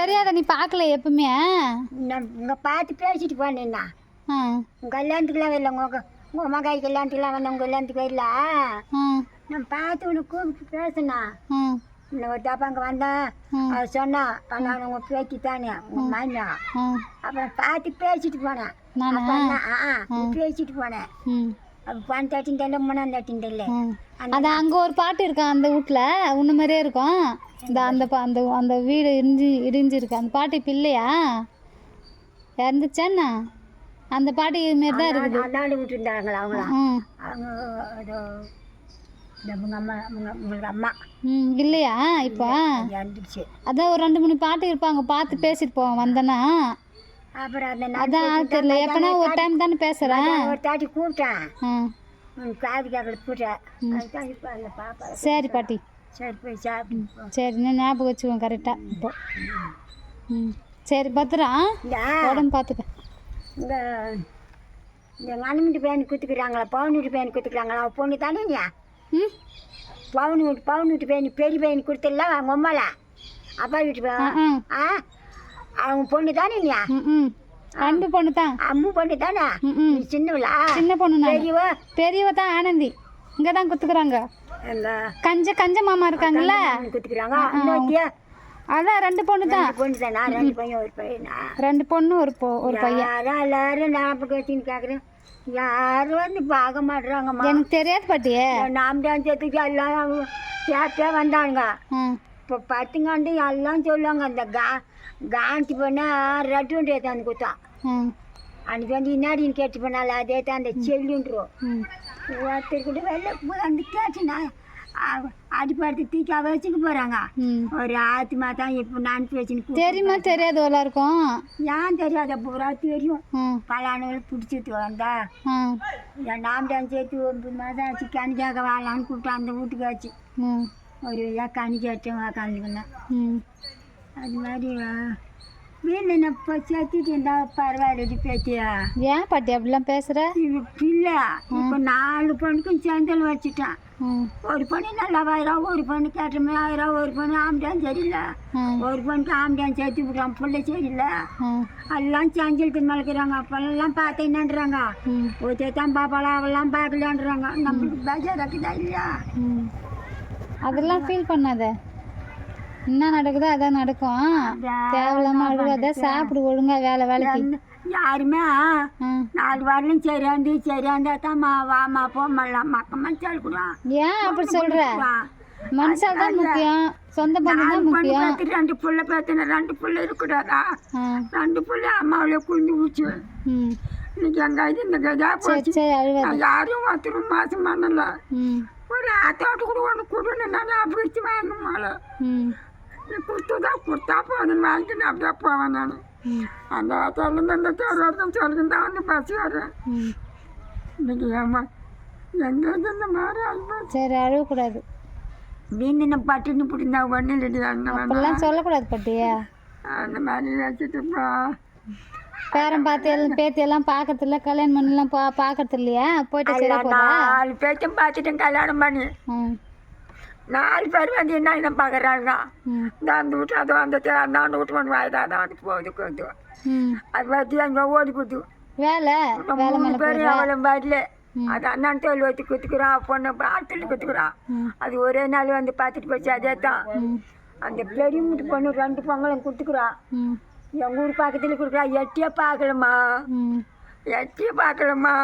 தெரியாத நீ பார்க்கல எப்பவுமே? நான் இங்கே பார்த்து பேசிட்டு போனேன்னா. ஆ. உங்கள் கல்யாணத்துக்குலாம் வரல உங்கள் உங்கள் மகாய் கல்யாணத்துக்குலாம் வந்த உங்கள் கல்யாணத்துக்கு வரல. நான் பார்த்து உனக்கு கூப்பிட்டு பேசினா. இன்னும் ஒரு தாப்பா அங்கே வந்தேன் ம். அவ சொன்னா பண்ணான் உங்கள் பேத்தி தானே உங்கள் மாமியா அப்புறம் பார்த்து பேசிட்டு போனேன். அப்ப ஆ, பேசிட்டு போனேன். தட்டின்னு தெரியல மூணாம் ம். அது அங்கே ஒரு பாட்டு இருக்கும் அந்த வீட்டில் உன்ன மாதிரியே இருக்கும். இந்த அந்த அந்த அந்த வீடு இடிஞ்சு இடிஞ்சிருக்கு. அந்த பாட்டு இப்போ இல்லையா? இறந்துச்சாண்ணா அந்த பாட்டு இதுமாரி தான் இருக்குது. அந்தாண்டு விட்டுருந்தாங்களா அவங்களா? ம். இல்லையா இப்போ? அதான் ஒரு ரெண்டு மூணு பாட்டு இருப்பாங்க பார்த்து பேசிட்டு போவோம் வந்தேன்னா. அப்புறம் அந்த அதான் தெரியல. எப்பனா ஒரு டைம் தானே பேசுகிறேன் நான் ஒரு தாட்டி கூப்பிட்டேன் காது கேட்கல கூப்பிட்டேன் சரி பாட்டி. சரி போய் சாப்பிட்டு போ. சரி நான் ஞாபகம் வச்சுக்குவேன் கரெக்டாக இப்போ ம். சரி பத்திரம் உடம்பு பார்த்துக்க. இந்த இந்த பேன் குத்துக்கிறாங்களா பவுன் வீட்டு பேன் குத்துக்கிறாங்களா அவன் பொண்ணு தானே நீ ம். பவுன் வீட்டு பவுன் வீட்டு பேன் பெரிய பையன் கொடுத்துடல அவங்க அம்மால அப்பா வீட்டு ஆ? அவங்க பொண்ணு தானே நீ ம் அன்பு பொண்ணு தான். அம்மு பொண்ணு தானே? நீ சின்னவளா சின்ன பொண்ணு பெரியவ. பெரியவ தான் ஆனந்தி. இங்கே தான் குத்துக்குறாங்க. கஞ்ச கஞ்ச மாமா இருக்காங்கல்ல? குத்துக்கிறாங்க. அதான் ரெண்டு பொண்ணு தான். பொண்ணு தானா? ரெண்டு பையன் ஒரு பையனா? ரெண்டு பொண்ணு ஒரு பொ ஒரு பையன். யாரும் எல்லாரும் ஞாபகம் வச்சுன்னு கேட்குறேன் யாரும் வந்து பார்க்க மாட்டுறாங்கம்மா எனக்கு தெரியாது பாட்டியே. நாம் தான் சேர்த்துக்கு எல்லாம் சேர்த்தே வந்தானுங்க. இப்போ பத்துங்காண்டு எல்லாம் சொல்லுவாங்க அந்த கா காந்தி பண்ணால் ரெட்டு வண்டி ஏற்றாந்து கொடுத்தான். ம். அன்றைக்கி வந்து இன்னாடின்னு கேட்டு பண்ணால அதே தான் அந்த செல்லுன்றோம். ம். ஒருத்தர்கிட்ட வெளில அந்த கேட்டுனா அடிப்படுத்து தூக்கி வச்சுக்க போகிறாங்க ஒரு ஆத்மா தான் இப்போ நான் பேசின்னு தெரியுமா தெரியாது எல்லாருக்கும் ஏன் தெரியாத பூரா தெரியும். ம் பலானவளை பிடிச்சிட்டு வந்தா. என் நாம் தான் சேர்த்து ஒன்பது மாதம் ஆச்சு கணிக்காக வாழலான்னு கூப்பிட்டு அந்த வீட்டுக்கு ஆச்சு. ம். ஒரு இதாக கனி கேட்டேன் உக்காந்துக்கினேன் ம். அது மாதிரி வீட்டில் நான் இப்போ சேர்த்துட்டு இருந்தா பரவாயில்ல பேத்தியா? ஏன் பாட்டி அப்படிலாம் பேசுகிற இது பிள்ளை. இப்போ நாலு பொண்ணுக்கும் சேர்ந்தல் வச்சுட்டேன். ஒரு பொண்ணு நல்லா ஆயிரம் ஒரு பொண்ணு கேட்டமே ஆயிரம் ஒரு பொண்ணு ஆம்பிட்டான் சரியில்லை. ஒரு பொண்ணுக்கு ஆம்பிட்டான் சேர்த்து விட்றான் பிள்ளை சரியில்லை. எல்லாம் செஞ்சலுக்கு மலைக்கிறாங்க அப்பெல்லாம் பார்த்து என்னன்றாங்க? ம். ஒருத்தர் தான் பாப்பாளா அவெல்லாம் பார்க்கலான்றாங்க நம்மளுக்கு பேஜாராக்குதா இல்லையா? அதெல்லாம் ஃபீல் பண்ணாத. என்ன நடக்குதோ அதான் நடக்கும். தேவையில்லாம அழுகாத சாப்பிடு ஒழுங்கா வேலை வேலைக்கு. யாருமே நாலு வாரம் சரியாந்து சரியாந்தா தான் வாமா போமாலாம் மக்க மச்சால் கூட ஏன் அப்படி சொல்ற? மனுஷால் தான் முக்கியம். சொந்த பந்தம் தான் முக்கியம். ரெண்டு புள்ள பார்த்துன ரெண்டு புள்ள இருக்கக்கூடாதா? ரெண்டு புள்ள அம்மாவிலே குளிந்து ஊச்சு இன்னைக்கு எங்க இது இந்த சரி போச்சு. யாரும் ஒருத்தரும் மாசம் பண்ணல ஒரு ஆத்தோட்டு கூட ஒன்று கொடுன்னு நான் அப்படி வச்சு வாங்கமால ம் நீ கொடுத்ததா? கொடுத்தா போதுன்னு வாங்கிட்டு அப்படியே போவேன் நான். அந்த ஆத்தோலேருந்து அந்த தேர்வார்த்தம் சொல்லுங்க தான் வந்து பஸ் வரேன் ம். இன்னைக்கு ஏமா எங்கே இந்த மாதிரி ஆகிப்போச்சு சரி அழுகக்கூடாது. மீன் பட்டுன்னு பிடிந்தா ஒன்றும் அப்படிலாம் சொல்லக்கூடாது பாட்டியா. அந்த மாதிரி வச்சுட்டுப்பா பேரன் பார்த்து எல்லாம் பேத்தி எல்லாம் பார்க்கறதில்ல கல்யாணம் பண்ணலாம் பா பார்க்கறது இல்லையா போயிட்டு சரி நாலு பேச்சும் பார்த்துட்டேன் கல்யாணம் பண்ணி. நாலு பேர் வந்து என்ன என்ன பார்க்குறாங்க இந்த அந்த வீட்டு அது வந்துட்டு அந்த அந்த வீட்டு ஒன்று வாய்தா தான் வந்து போகுது ம். அது பார்த்து அங்கே ஓடி போகுது வேலை? மூணு பேர் அவ்வளோ வரல. அது அண்ணன் தோல் வச்சு குத்துக்கிறான் பொண்ணு ஆட்டில் குத்துக்கிறான் அது ஒரே நாள் வந்து பார்த்துட்டு போச்சு அதே தான். அந்த பெரிய வீட்டு பொண்ணு ரெண்டு பொங்கலும் கொடுத்துக்குறான் எங்கள் ஊர் பக்கத்தில் கொடுக்குறா எட்டியே பார்க்கலம்மா. எட்டியே பார்க்கலம்மா.